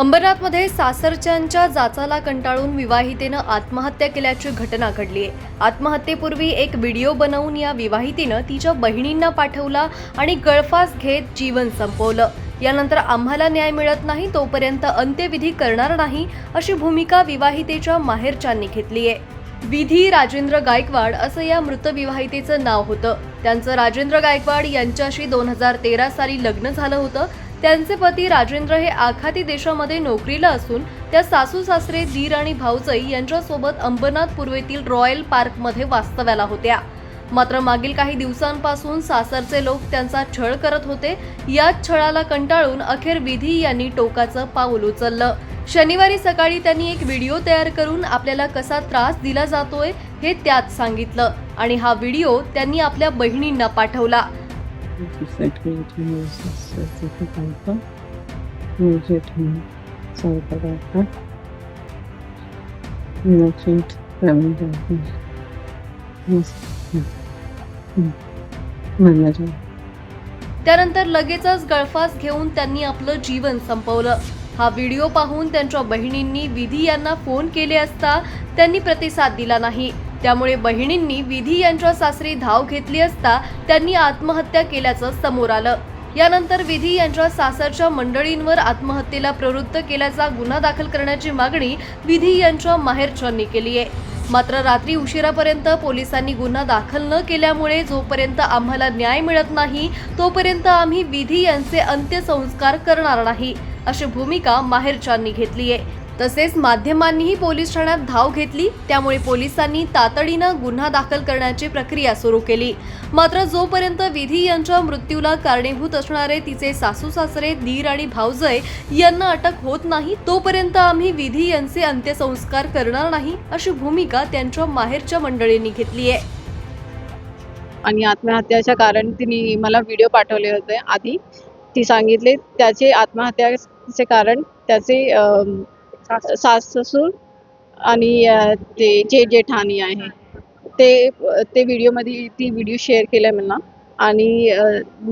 अंबरनाथमध्ये सासरच्यांच्या जाचाला कंटाळून विवाहितेनं आत्महत्या केल्याची घटना घडली आहे. आत्महत्येपूर्वी एक व्हिडिओ बनवून या विवाहितेनं तिच्या बहिणींना पाठवला आणि गळफास घेत जीवन संपवलं. यानंतर आम्हाला न्याय मिळत नाही तोपर्यंत अंत्यविधी करणार नाही अशी भूमिका विवाहितेच्या माहेरच्यांनी घेतली आहे. विधी राजेंद्र गायकवाड असं या मृत विवाहितेचं नाव होतं. त्यांचं राजेंद्र गायकवाड यांच्याशी दोन हजार तेरा साली लग्न झालं होतं. त्यांचे पती राजेंद्र हे आखाती देशामध्ये नोकरीला असून त्या सासू सासरे दीर आणि भाऊजई यांच्यासोबत अंबरनाथ पूर्वेतील रॉयल पार्कमध्ये वास्तव्याला होत्या. मात्र मागील काही दिवसांपासून सासरचे लोक त्यांचा छळ करत होते. याच छळाला कंटाळून अखेर विधी यांनी टोकाचं पाऊल उचललं. शनिवारी सकाळी त्यांनी एक व्हिडिओ तयार करून आपल्याला कसा त्रास दिला जातोय हे त्यात सांगितलं आणि हा व्हिडिओ त्यांनी आपल्या बहिणींना पाठवला. त्यानंतर लगेचच गळफास घेऊन त्यांनी आपलं जीवन संपवलं. हा व्हिडिओ पाहून त्यांच्या बहिणींनी विधी यांना फोन केले असता त्यांनी प्रतिसाद दिला नाही. त्यामुळे बहिणींनी विधी यांच्या सासरी धाव घेतली असता त्यांनी आत्महत्या केल्याचं समोर आलं. यानंतर विधी यांच्या सासरच्या मंडळींवर आत्महत्येला प्रवृत्त केल्याचा गुन्हा दाखल करण्याची मागणी विधी यांच्या माहेरच्यांनी केली आहे. मात्र रात्री उशिरापर्यंत पोलिसांनी गुन्हा दाखल न केल्यामुळे जोपर्यंत आम्हाला न्याय मिळत नाही तोपर्यंत आम्ही विधी यांचे अंत्यसंस्कार करणार नाही अशी भूमिका माहेरच्यांनी घेतली आहे. तसेच माध्यमांनीही पोलीस ठाण्यात धाव घेतली त्यामुळे पोलिसांनी तातडीनं गुन्हा दाखल करण्याची प्रक्रिया सुरू केली. मात्र जोपर्यंत विधी यांच्या मृत्यूला कारणीभूत असणारे तिचे सासू सासरे दीर आणि भावजय यांना अटक होत नाही तोपर्यंत आम्ही विधी यांचे अंत्यसंस्कार करणार नाही अशी भूमिका त्यांच्या माहेरच्या मंडळींनी घेतली आहे. आणि आत्महत्याच्या कारण तिने मला व्हिडिओ पाठवले होते आधी. ती सांगितले त्याचे आत्महत्याचे कारण त्याचे सास ससूर आणि ते जे जेठाणी आहे. ते ते व्हिडिओमध्ये ती व्हिडिओ शेअर केला मला. आणि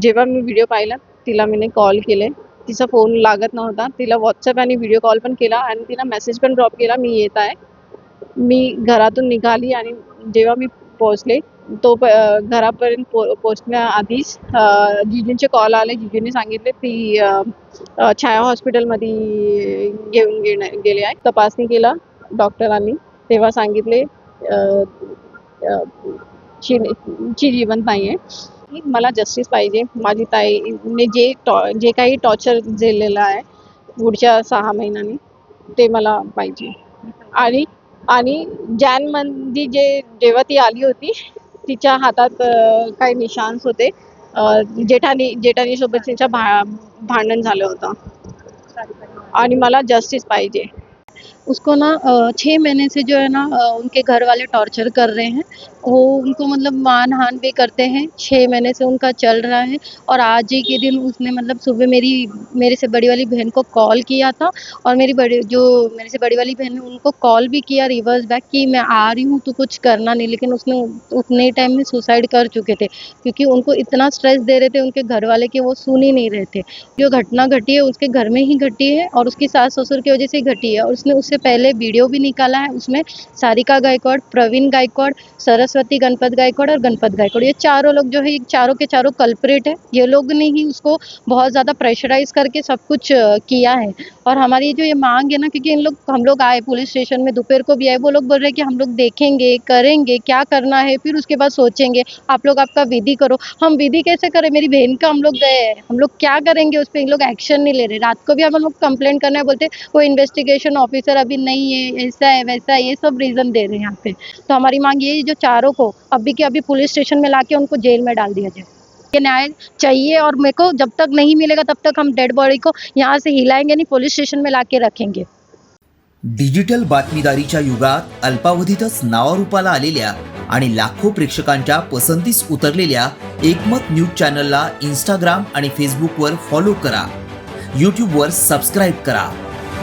जेव्हा मी व्हिडिओ पाहिला तिला मी कॉल केले. तिचा फोन लागत नव्हता. तिला व्हॉट्सअप आणि व्हिडिओ कॉल पण केला आणि तिला मेसेज पण ड्रॉप केला. मी येत आहे. मी घरातून निघाली आणि जेव्हा मी पोहोचले तो प- घरापर्यंत पो पोचण्याआधीच जिजींचे जिजूंचे कॉल आले. जिजूंनी सांगितले ती छाया हॉस्पिटलमध्ये घेऊन गेणे गेले आहे. तपासणी केला डॉक्टरांनी. तेव्हा सांगितले ची ची जिवंत नाही आहे मला जस्टिस पाहिजे. माझी ताईने जे टॉ जे काही टॉर्चर झेललेलं आहे पुढच्या सहा महिन्यांनी ते मला पाहिजे. आणि आणि जॅनमध्ये जे जेव्हा ती आली होती तिच्या हातात काही निशान्स होते. जेठानी जेठानी सोबत तिच्या भा भांडण झालं होतं. आणि मला जस्टिस पाहिजे. उसको ना छः महीने से जो है ना उनके घर वाले टॉर्चर कर रहे हैं। वो उनको मतलब मान हान भी करते हैं। छः महीने से उनका चल रहा है और आज ही के दिन उसने मतलब सुबह मेरी, मेरे से बड़ी वाली बहन को कॉल किया था और मेरी बड़ी, जो मेरे से बड़ी वाली बहन उनको कॉल भी किया रिवर्स बैक कि मैं आ रही हूँ तो कुछ करना नहीं। लेकिन उसने उतने टाइम में सुसाइड कर चुके थे क्योंकि उनको इतना स्ट्रेस दे रहे थे उनके घर वाले कि वो सुन ही नहीं रहे थे। जो घटना घटी है, उसके घर में ही घटी है और उसकी सास ससुर की वजह से घटी है और उसने उससे पहले वीडियो भी निकाला है, उसमें सारिका गायकवाड़, प्रवीण गायकवाड़, सरस्वती, गणपत गायकवाड़ और गणपत गायकवाड़। ये चारों लोग जो है चारों के चारों कल्परेट है। ये लोग ने ही उसको बहुत ज़्यादा प्रेशराइज करके सब कुछ किया है। और हमारी जो ये मांग है ना, क्योंकि इन लोग, हम लोग आए पुलिस स्टेशन में, दोपहर को भी आए, वो लोग बोल रहे हैं कि हम लोग देखेंगे, करेंगे, क्या करना है, फिर उसके बाद सोचेंगे, आप लोग आपका विधि करो। हम विधि कैसे करें? मेरी बहन का हम लोग गए हैं। हम लोग क्या करेंगे उस पर इन लोग एक्शन नहीं ले रहे। रात को भी हम लोग कंप्लेंट करना है बोलते वो इन्वेस्टिगेशन सर अभी नहीं है ऐसा है वैसा है ये सब रीज़न दे रहे हैं यहाँ पे। तो हमारी मांग ये जो चारों को अभी के अभी पुलिस स्टेशन में लाके उनको जेल में डाल दिया जाए। ये न्याय चाहिए और मेरे को जब तक नहीं मिलेगा तब तक हम डेड बॉडी को यहाँ से हिलाएंगे नहीं पुलिस स्टेशन में लाके रखेंगे। डिजिटल बातमीदारीच्या युगात अल्पावधीतच नावारूपाला आलेल्या आणि लाखो प्रेक्षकांच्या पसंतीस उतरलेल्या एकमत न्यूज चॅनलला इंस्टाग्राम आणि फेसबुकवर फॉलो करा. यूट्यूबवर सबस्क्राईब करा.